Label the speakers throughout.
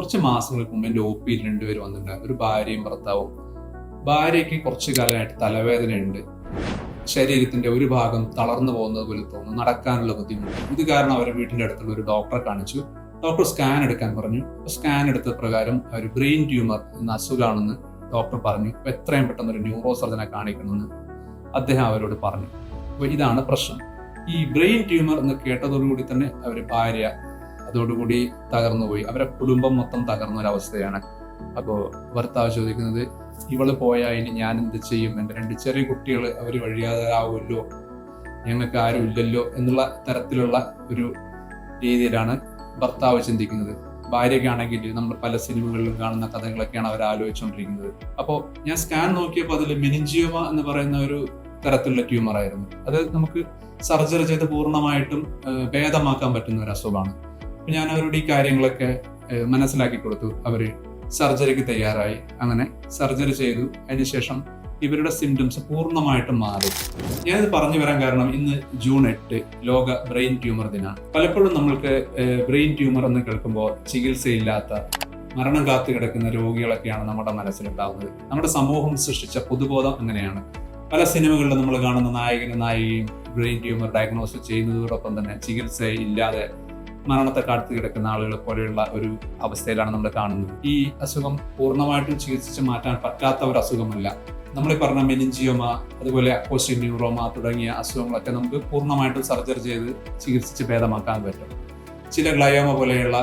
Speaker 1: കുറച്ച് മാസങ്ങൾക്ക് മുമ്പ് എന്റെ ഒ പിയിൽ രണ്ടുപേരും വന്നിട്ടുണ്ടായിരുന്നു. ഒരു ഭാര്യയും ഭർത്താവും. ഭാര്യയ്ക്ക് കുറച്ച് കാലമായിട്ട് തലവേദനയുണ്ട് ശരീരത്തിന്റെ ഒരു ഭാഗം തളർന്നു പോകുന്നത് പോലെ തോന്നുന്നു. നടക്കാനുള്ള ബുദ്ധിമുട്ട്. ഇത് കാരണം അവർ വീട്ടിന്റെ അടുത്തുള്ള ഒരു ഡോക്ടറെ കാണിച്ചു. ഡോക്ടർ സ്കാൻ എടുക്കാൻ പറഞ്ഞു. സ്കാൻ എടുത്ത പ്രകാരം ഒരു ബ്രെയിൻ ട്യൂമർ എന്ന അസുഖമാണെന്ന് ഡോക്ടർ പറഞ്ഞു. അപ്പൊ എത്രയും പെട്ടെന്ന് ഒരു ന്യൂറോ സർജനെ കാണിക്കണമെന്ന് അദ്ദേഹം അവരോട് പറഞ്ഞു. അപ്പോൾ ഇതാണ് പ്രശ്നം. ഈ ബ്രെയിൻ ട്യൂമർ എന്ന് കേട്ടതോടുകൂടി തന്നെ അവർ ഭാര്യ അതോടുകൂടി തകർന്നു പോയി. അവരെ കുടുംബം മൊത്തം തകർന്ന ഒരവസ്ഥയാണ് അപ്പോൾ ഭർത്താവ് ചോദിക്കുന്നത് ഇവൾ പോയാൽ ഇനി ഞാൻ എന്ത് ചെയ്യും? എന്റെ രണ്ട് ചെറിയ കുട്ടികൾ അവർ വഴിയാതാവുമല്ലോ ഞങ്ങൾക്ക് ആരും ഇല്ലല്ലോ? എന്നുള്ള തരത്തിലുള്ള ഒരു രീതിയിലാണ് ഭർത്താവ് ചിന്തിക്കുന്നത്. ഭാര്യയ്ക്കാണെങ്കിൽ നമ്മൾ പല സിനിമകളിലും കാണുന്ന കഥകളൊക്കെയാണ് അവർ ആലോചിച്ചുകൊണ്ടിരിക്കുന്നത്. അപ്പോൾ ഞാൻ സ്കാൻ നോക്കിയപ്പോൾ അതിൽ മെനിഞ്ചിയോമ എന്ന് പറയുന്ന ഒരു തരത്തിലുള്ള ട്യൂമർ ആയിരുന്നു. അത് നമുക്ക് സർജറി ചെയ്ത് പൂർണമായിട്ടും ഭേദമാക്കാൻ പറ്റുന്ന ഒരു അസുഖമാണ്. ഞാൻ അവരുടെ ഈ കാര്യങ്ങളൊക്കെ മനസ്സിലാക്കി കൊടുത്തു. അവർ സർജറിക്ക് തയ്യാറായി. അങ്ങനെ സർജറി ചെയ്തു. അതിനുശേഷം ഇവരുടെ സിംറ്റംസ് പൂർണമായിട്ടും മാറി. ഞാനിത് പറഞ്ഞു വരാൻ കാരണം ഇന്ന് ജൂൺ എട്ട് ലോക ബ്രെയിൻ ട്യൂമർ ദിനമാണ് പലപ്പോഴും നമ്മൾക്ക് ബ്രെയിൻ ട്യൂമർ എന്ന് കേൾക്കുമ്പോൾ ചികിത്സയില്ലാത്ത മരണം കാത്തു കിടക്കുന്ന രോഗികളൊക്കെയാണ് നമ്മുടെ മനസ്സിലുണ്ടാകുന്നത് നമ്മുടെ സമൂഹം സൃഷ്ടിച്ച പൊതുബോധം അങ്ങനെയാണ്. പല സിനിമകളിലും നമ്മൾ കാണുന്ന നായകനും നായികയും ബ്രെയിൻ ട്യൂമർ ഡയഗ്നോസ് ചെയ്യുന്നതോടൊപ്പം തന്നെ ചികിത്സ ഇല്ലാതെ മരണത്തെ കാത്തു കിടക്കുന്ന ആളുകളെ പോലെയുള്ള ഒരു അവസ്ഥയിലാണ് നമ്മൾ കാണുന്നത്. ഈ അസുഖം പൂർണമായിട്ടും ചികിത്സിച്ച് മാറ്റാൻ പറ്റാത്ത ഒരു അസുഖമല്ല. നമ്മൾ പറഞ്ഞ മെനിഞ്ചിയോമ അതുപോലെ അക്കോസ്റ്റിക് ന്യൂറോമ തുടങ്ങിയ അസുഖങ്ങളൊക്കെ നമുക്ക് പൂർണമായിട്ടും സർജറി ചെയ്ത് ചികിത്സിച്ച് ഭേദമാക്കാൻ പറ്റും. ചില ഗ്ലയോമ പോലെയുള്ള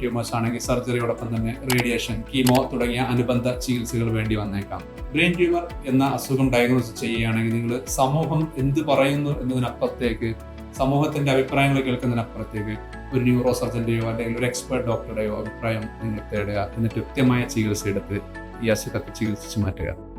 Speaker 1: ട്യൂമേഴ്സ് ആണെങ്കിൽ സർജറിയോടൊപ്പം തന്നെ റേഡിയേഷൻ കീമോ തുടങ്ങിയ അനുബന്ധ ചികിത്സകൾ വേണ്ടി വന്നേക്കാം. ബ്രെയിൻ ട്യൂമർ എന്ന അസുഖം ഡയഗ്നോസ് ചെയ്യുകയാണെങ്കിൽ നിങ്ങൾ സമൂഹം എന്ത് പറയുന്നു എന്നതിനപ്പുറത്തേക്ക് സമൂഹത്തിന്റെ അഭിപ്രായങ്ങൾ കേൾക്കുന്നതിനപ്പുറത്തേക്ക് ഒരു ന്യൂറോ സർജന്റെയോ അല്ലെങ്കിൽ ഒരു എക്സ്പേർട്ട് ഡോക്ടറുടെയോ അഭിപ്രായം നിങ്ങൾ തേടുക. എന്നിട്ട് കൃത്യമായ ചികിത്സ എടുത്ത് ഈ അസുഖത്തെ ചികിത്സിച്ച് മാറ്റുക.